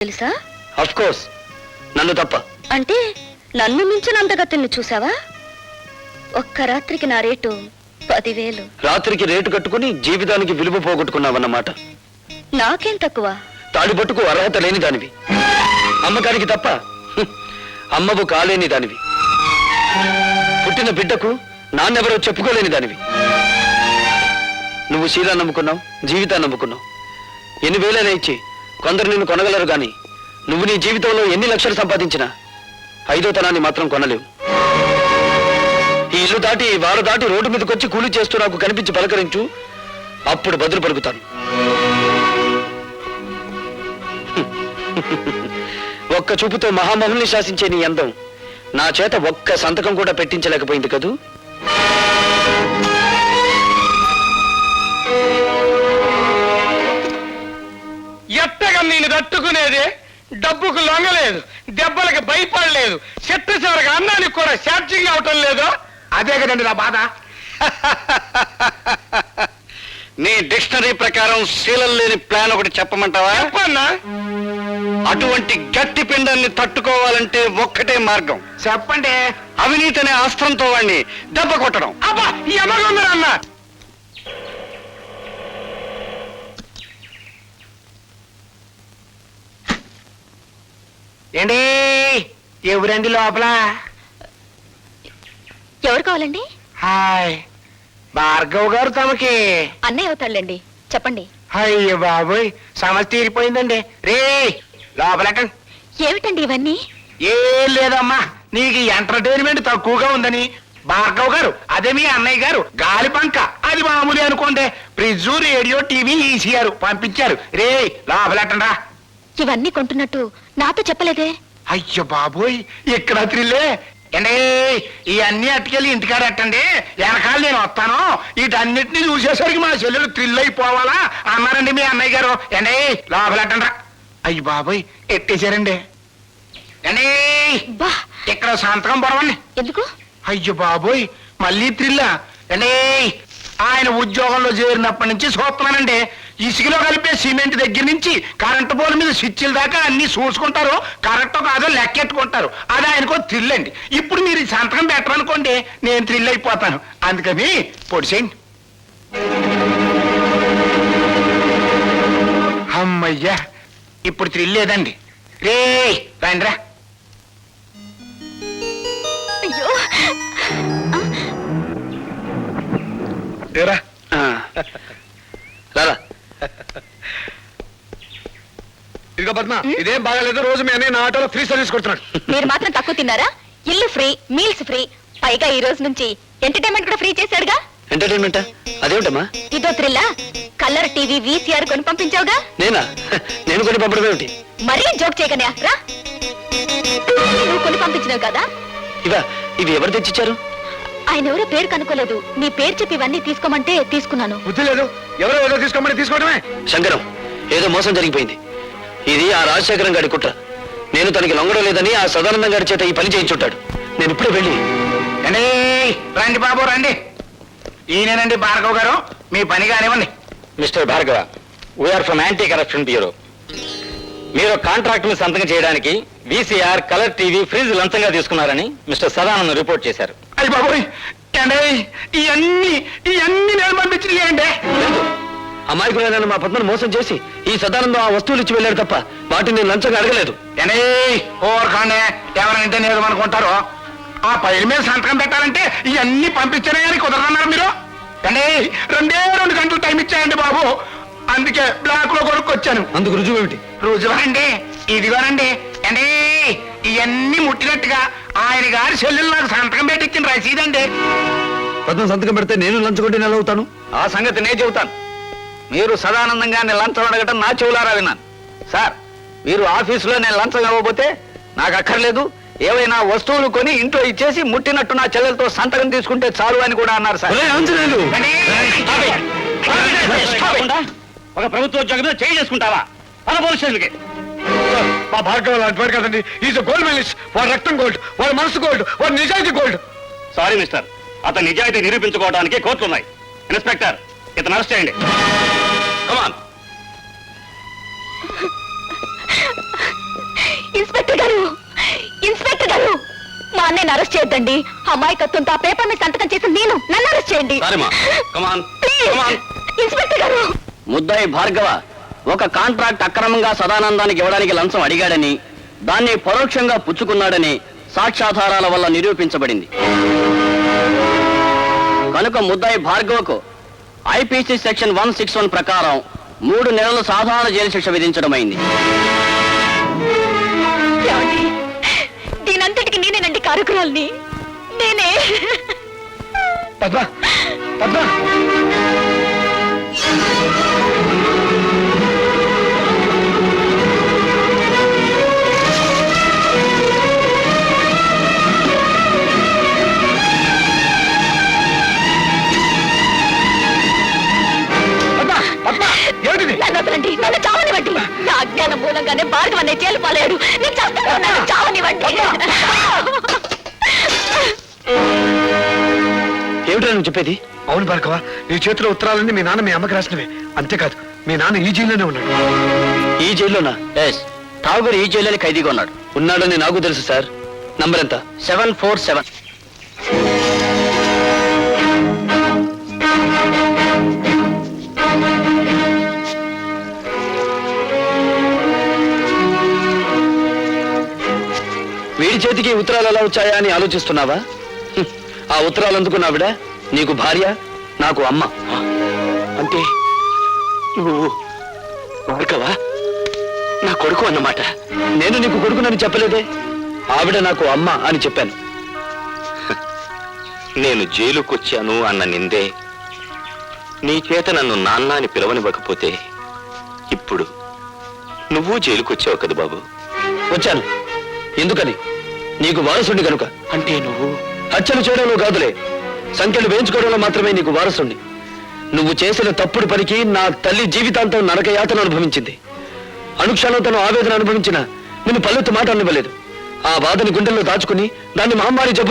తెలుసా? Of course నన్ను తప్ప. అంటే నన్ను మించిన అందగత్తెల్ని చూసావా? ఒక్క రాత్రికి నా రేటు పదివేలు. రాత్రికి రేటు కట్టుకుని జీవితానికి విలువ పోగొట్టుకున్నావన్నమాట. నాకేం తక్కువ? తాడి పట్టుకు అర్హత లేని దానివి. అమ్మకానికి తప్ప హ్మ్, అమ్మవు కాలేని దానివి. పుట్టిన బిడ్డకు నాన్నెవరో చెప్పుకోలేని దానివి. నువ్వు శీలా నమ్ముకున్నావు జీవితాన్ని నమ్ముకున్నావు. ఎన్ని వేలైనా ఇచ్చి కొందరు నిన్ను కొనగలరు గాని నువ్వు నీ జీవితంలో ఎన్ని లక్షలు సంపాదించినా ఐదో తనాన్ని మాత్రం కొనలేవు. ఈ ఇల్లు దాటి వారు దాటి రోడ్డు మీదకొచ్చి కూలీ కూలి చేస్తూ నాకు కనిపించి పలకరించు అప్పుడు బదులు పలుకుతాను. ఒక్క చూపుతో మహామహుల్ని శాసించే నీ అందం నా చేత ఒక్క సంతకం కూడా పెట్టించలేకపోయింది కదూ? తట్టుకునేది డబ్బుకు లొంగలేదు దెబ్బలకు భయపడలేదు చెట్టు చివరికి అన్నానికి కూడా ఛార్జింగ్ అవటం లేదు. అదే కదండి నా బాధ. నీ డిక్షనరీ ప్రకారం శీలం లేని ప్లాన్ ఒకటి చెప్పమంటావా? చెప్పన్నా? అటువంటి గట్టి పిండాన్ని తట్టుకోవాలంటే ఒక్కటే మార్గం. చెప్పండి. అవినీతి అనే అస్త్రంతో వాడిని దెబ్బ కొట్టడం. అబ్బా ఈ అమ్మగుందరు అన్న ఏంటి? ఎవరండి లోపల? ఎవరు కావాలండి? హాయ్. భార్గవ్ గారు తమకి. అన్నయ్య అవుతాడులేండి. చెప్పండి. అయ్యో బాబోయ్ సమస్య తీరిపోయిందండి. రే లోపలెక్కండి ఏమిటండి ఇవన్నీ? ఏం లేదమ్మా నీకు ఎంటర్టైన్మెంట్ తక్కువగా ఉందని. భార్గవ్ గారు అదే మీ అన్నయ్య గారు గాలి పంక అది మామూలు అనుకోండి. ఫ్రిడ్జ్ రేడియో టీవీ ఈసీఆర్ పంపించారు. రే లోపలెట్టండా ఇవన్నీ కొంటున్నట్టు నాతో చెప్పలేదే? అయ్యో బాబోయ్ ఇక్కడ త్రిల్లే అండి ఇవన్నీ అట్టుకెళ్ళి ఇంటికాడ ఎట్టండి వెనకాల నేను వస్తాను. వీటన్నిటిని చూసేసరికి మా చెల్లెలు థ్రిల్ అయిపోవాలా? అన్నారండి మీ అన్నయ్య గారు. అండి లోపలెట్టండ్రా అయ్యి బాబోయ్ ఎట్టేశారండి? అండి బా. ఇక్కడ సంతకం పొడవండి ఎందుకు? అయ్యో బాబోయ్ మళ్ళీ త్రిల్లా అండి ఆయన ఉద్యోగంలో చేరినప్పటి నుంచి చూస్తున్నానండి. ఇసుకలో కలిపే సిమెంట్ దగ్గర నుంచి కరెంటు పోల్ మీద స్విచ్ల దాకా అన్ని చూసుకుంటారు. కరెక్ట్ కాదో లెక్కెట్టుకుంటారు. అది ఆయనకో థ్రిల్ అండి ఇప్పుడు మీరు సంతకం పెట్టరనుకోండి నేను థ్రిల్ అయిపోతాను. అందుకని పొడిసేయండి అమ్మయ్యా ఇప్పుడు థ్రిల్ లేదండి. రే రండిరా. అయ్యో. ఏరా ఆ. రారా ఇదిగో పద్మ ఇదేం బాగాలేదు రోజు మీ అన్నయ్య నా ఆటోలో ఫ్రీ సర్వీస్ కొడుతున్నాడు. మీరు మాత్రం తక్కువ తిన్నారా? ఇల్లు ఫ్రీ మీల్స్ ఫ్రీ పైగా ఈ రోజు నుంచి ఎంటర్టైన్మెంట్ కూడా ఫ్రీ చేశాడుగా. ఎంటర్టైన్మెంటా అదేమిటమ్మా? ఇదో త్రిల్లా కలర్ టీవీ వీసీఆర్ కొని పంపించావుగా? నేనా? నేను కొని పంపడం ఏమిటి? మరీ జోక్ చేయకనే రా. నువ్వు కొని పంపించినావు కదా? ఇవా ఇవి ఎవరు తెచ్చిచ్చారు? ఆయన ఎవరో పేరు కనుక్కోలేదు. నీ పేరు చెప్పి ఇవన్నీ తీసుకోమంటే తీసుకున్నాను. బుద్ధి లేదు. ఎవరో ఏదో తీసుకోమని తీసుకోవడమే. శంకరం ఏదో మోసం జరిగిపోయింది. ఇది ఆ రాజశేఖరం గారి కుట్ర. నేను తనకి లొంగడం లేదని ఆ సదానందం గారి చేత ఈ పని చేయించుంటాడు. నేను ఇప్పుడే వెళ్ళి అండి రండి బాబు రండి. ఈయనేనండి భార్గవ్ గారు. మీ పని కానివ్వండి. Mister Bhargava we are from anti corruption bureau మీరు కాంట్రాక్ట్ని సంతకం చేయడానికి వీసీఆర్ కలర్ టీవీ ఫ్రిడ్జ్ లంచంగా తీసుకున్నారని మిస్టర్ సదానందం రిపోర్ట్ చేశారు. అయ్యి బాబోయ్ అండి ఇవన్నీ ఇవన్నీ అమాయకులైన మా పద్మను మోసం చేసి ఈ సదానందం ఆ వస్తువులు ఇచ్చి వెళ్ళాడు తప్ప వాటిని నేను లంచంగా అడగలేదు. అండి ఓరకండి ఎవరంటే నేను అనుకుంటారో? ఆ పైల మీద సంతకం పెట్టాలంటే ఇవన్నీ పంపించనే కుదరదన్నారు మీరు. అండి రెండే రెండు గంటలు టైం ఇచ్చాయండి బాబు. అందుకే బ్లాక్లో కొనుక్కొచ్చాను. అందుకు రుజువు ఏమిటి? రుజువండి ఇదిగోనండి. అండి ఇవన్నీ ముట్టినట్టుగా ఆయన గారి చెల్లెలు నాకు సంతకం పెట్టించిన రసీదండి. పద్మ సంతకం పెడితే నేను లంచగొట్టి నెల అవుతాను? ఆ సంగతి నేను చెబుతాను. మీరు సదానందంగా నేను లంచం అడగటం నా చెవులారా విన్నాను. సార్ మీరు ఆఫీసులో నేను లంచం ఇవ్వబోతే నాకు అక్కర్లేదు. ఏవైనా వస్తువులు కొని ఇంట్లో ఇచ్చేసి ముట్టినట్టు నా చెల్లెలతో సంతకం తీసుకుంటే చాలు అని కూడా అన్నారు సార్. ఒక ప్రభుత్వ ఉద్యోగం మీద చేయి చేసుకుంటావా? పద పోలీస్ స్టేషన్కి. మా భార్గవ లాంటి వాడు కదండి ఈజ్ గోల్డ్ మెడలిస్ట్. వాడు రక్తం గోల్డ్ వాడు మనసు గోల్డ్ వాడు నిజాయితీ గోల్డ్. సారీ మిస్టర్ అతని నిజాయితీ నిరూపించుకోవడానికి కోర్టులు ఉన్నాయి ఇన్స్పెక్టర్ ఇతను అరెస్ట్ చేయండి. కమాన్. ఇన్స్పెక్టర్ గారు ఇన్స్పెక్టర్ గారు మా అన్నయ్యని అరెస్ట్ చేయొద్దండి. అమాయకత్వంతో ఆ పేపర్ మీద సంతకం చేసి నేను నన్ను అరెస్ట్ చేయండి. సారీమా కమాన్ ప్లీజ్ ఇన్స్పెక్టర్ గారు. ముద్దాయి భార్గవ ఒక కాంట్రాక్ట్ అక్రమంగా సదానందానికి ఇవ్వడానికి లంచం అడిగాడని దాన్ని పరోక్షంగా పుచ్చుకున్నాడని సాక్ష్యాధారాల వల్ల నిరూపించబడింది. కనుక ముద్దాయి భార్గవకు IPC section one six one ప్రకారం మూడు నెలలు సాధారణ జైలు శిక్ష విధించడమైంది. దీనంతటికి నేనేనండి కారకురాల్ని? నేనే. పద్మ పద్మ. ఏమిటిది నన్ను చావనివ్వండి నా అజ్ఞానం మూలంగానే భార్గవ అనే జైలు పాలేడు. నేను చేస్తాను నన్ను చావనివ్వండి ఏమిటో నువ్వు చెప్పేది? అవును భార్గవ నీ చేతిలో ఉత్తరాలన్నీ మీ నాన్న మీ అమ్మకి రాసినవే. అంతేకాదు మీ నాన్న ఈ జైల్లోనే ఉన్నాడు. ఈ జైల్లోనా? ఎస్ ఠాగూర్ ఈ జైల్లోనే ఖైదీగా ఉన్నాడు. ఉన్నాడని నాకు తెలుసు సార్. నంబర్ ఎంత? Seven four seven. చేతికి ఉత్తరాలు ఎలా వచ్చాయా అని ఆలోచిస్తున్నావా. ఆ ఉత్తరాలు అందుకున్నావిడ నీకు భార్య నాకు అమ్మ. అంటే నువ్వు భార్గవా నా కొడుకు అన్నమాట. నేను నీకు కొడుకునని చెప్పలేదే. ఆవిడ నాకు అమ్మ అని చెప్పాను. నేను జైలుకొచ్చాను అన్న నిందే నీ చేత నన్ను నాన్న అని పిలవనివ్వకపోతే ఇప్పుడు నువ్వు జైలుకొచ్చావు కదా బాబు. వచ్చాను. ఎందుకని? నీకు వారసుండి కనుక అంటే నువ్వు? హత్యలు చేయడంలో కాదులే. సంఖ్యలు వేయించుకోవడంలో మాత్రమే నీకు వారసుండి నువ్వు చేసిన తప్పుడు పనికి నా తల్లి జీవితాంతం నరక యాతన అనుభవించింది. అనుక్షణం తను ఆవేదన అనుభవించిన నిన్ను పల్లెత్తు మాట అనివ్వలేదు ఆ బాధని గుండెల్లో దాచుకుని దాన్ని మహమ్మారి జబ్బు